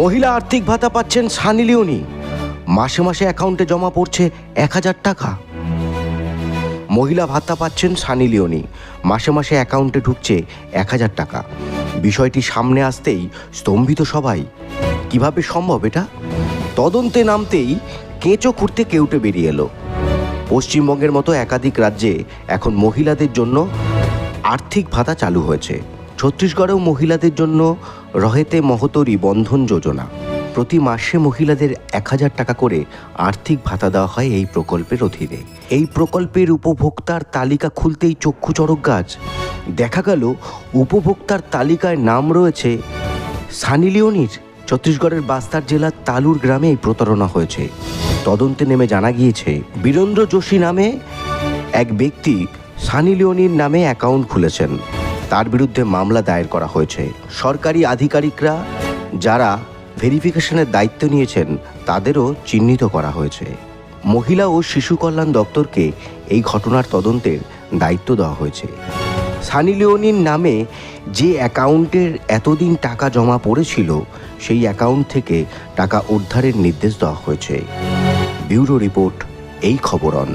মহিলা আর্থিক ভাতা পাচ্ছেন সানি লিওনি। মাসে মাসে অ্যাকাউন্টে জমা পড়ছে এক হাজার টাকা। মহিলা ভাতা পাচ্ছেন সানি লিওনি। মাসে মাসে অ্যাকাউন্টে ঢুকছে এক হাজার টাকা। বিষয়টি সামনে আসতেই স্তম্ভিত সবাই। কীভাবে সম্ভব এটা? তদন্তে নামতেই কেঁচো খুঁড়তে কেউটে বেরিয়ে এলো। পশ্চিমবঙ্গের মতো একাধিক রাজ্যে এখন মহিলাদের জন্য আর্থিক ভাতা চালু হয়েছে। ছত্তিশগড়েও মহিলাদের জন্য রহেতে মহতরি বন্ধন যোজনা। প্রতি মাসে মহিলাদের এক হাজার টাকা করে আর্থিক ভাতা দেওয়া হয় এই প্রকল্পের অধীনে। এই প্রকল্পের উপভোক্তার তালিকা খুলতেই চক্ষু চড়ক গাছ। দেখা গেল, উপভোক্তার তালিকায় নাম রয়েছে সানি লিওনির। ছত্তিশগড়ের বাস্তার জেলার তালুর গ্রামে এই প্রতারণা হয়েছে। তদন্তে নেমে জানা গিয়েছে, বীরেন্দ্র যোশী নামে এক ব্যক্তি সানি লিওনির নামে অ্যাকাউন্ট খুলেছেন। তার বিরুদ্ধে মামলা দায়ের করা হয়েছে। সরকারি আধিকারিকরা যারা ভেরিফিকেশনের দায়িত্ব নিয়েছেন, তাদেরও চিহ্নিত করা হয়েছে। মহিলা ও শিশু কল্যাণ দপ্তরকে এই ঘটনার তদন্তের দায়িত্ব দেওয়া হয়েছে। সানি লিওনির নামে যে অ্যাকাউন্টের এতদিন টাকা জমা পড়েছিল, সেই অ্যাকাউন্ট থেকে টাকা উদ্ধারের নির্দেশ দেওয়া হয়েছে। ব্যুরো রিপোর্ট, এই খবরন